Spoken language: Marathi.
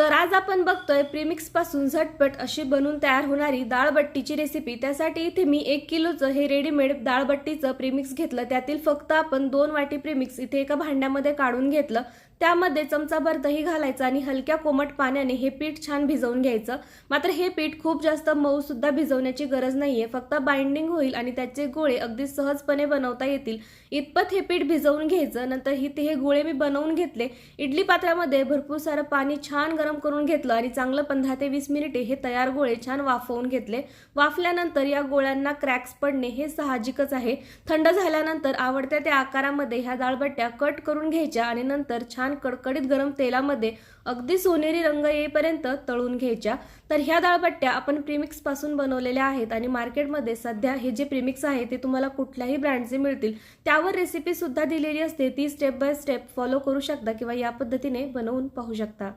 तर आज आपण बघतोय प्रीमिक्सपासून झटपट अशी बनवून तयार होणारी दाळबट्टीची रेसिपी त्यासाठी इथे मी एक किलोचं हे रेडीमेड दाळबट्टीचं प्रीमिक्स घेतलं. त्यातील फक्त आपण दोन वाटी प्रीमिक्स इथे एका भांड्यामध्ये काढून घेतलं. त्यामध्ये चमचाभर दही घालायचं आणि हलक्या कोमट पाण्याने हे पीठ छान भिजवून घ्यायचं. मात्र हे पीठ खूप जास्त मऊ सुद्धा भिजवण्याची गरज नाहीये. फक्त बाइंडिंग होईल आणि त्याचे गोळे अगदी सहजपणे बनवता येतील. इतपत हे पीठ भिजवून घ्यायचं. नंतर ही ते हे गोळे मी बनवून घेतले. इडली पात्रामध्ये भरपूर सारं पाणी छान गरम करून घेतलं आणि चांगलं पंधरा ते वीस मिनिटे हे तयार गोळे छान वाफवून घेतले. वाफल्यानंतर या गोळ्यांना क्रॅक्स पडणे हे साहजिकच आहे. थंड झाल्यानंतर आवडत्या त्या आकारामध्ये ह्या दाळबट्ट्या कट करून घ्यायच्या आणि नंतर छान कडकडीत गरम तेलामध्ये अगदी सोनेरी रंग येईपर्यंत तळून घ्यायच्या. तर ह्या दाळबट्ट्या आपण प्रिमिक्सपासून बनवलेल्या आहेत आणि मार्केटमध्ये सध्या हे जे प्रीमिक्स आहे ते तुम्हाला कुठल्याही ब्रँडचे मिळतील. त्यावर रेसिपी सुद्धा दिलेली असते. ती स्टेप बाय स्टेप फॉलो करू शकता किंवा या पद्धतीने बनवून पाहू शकता.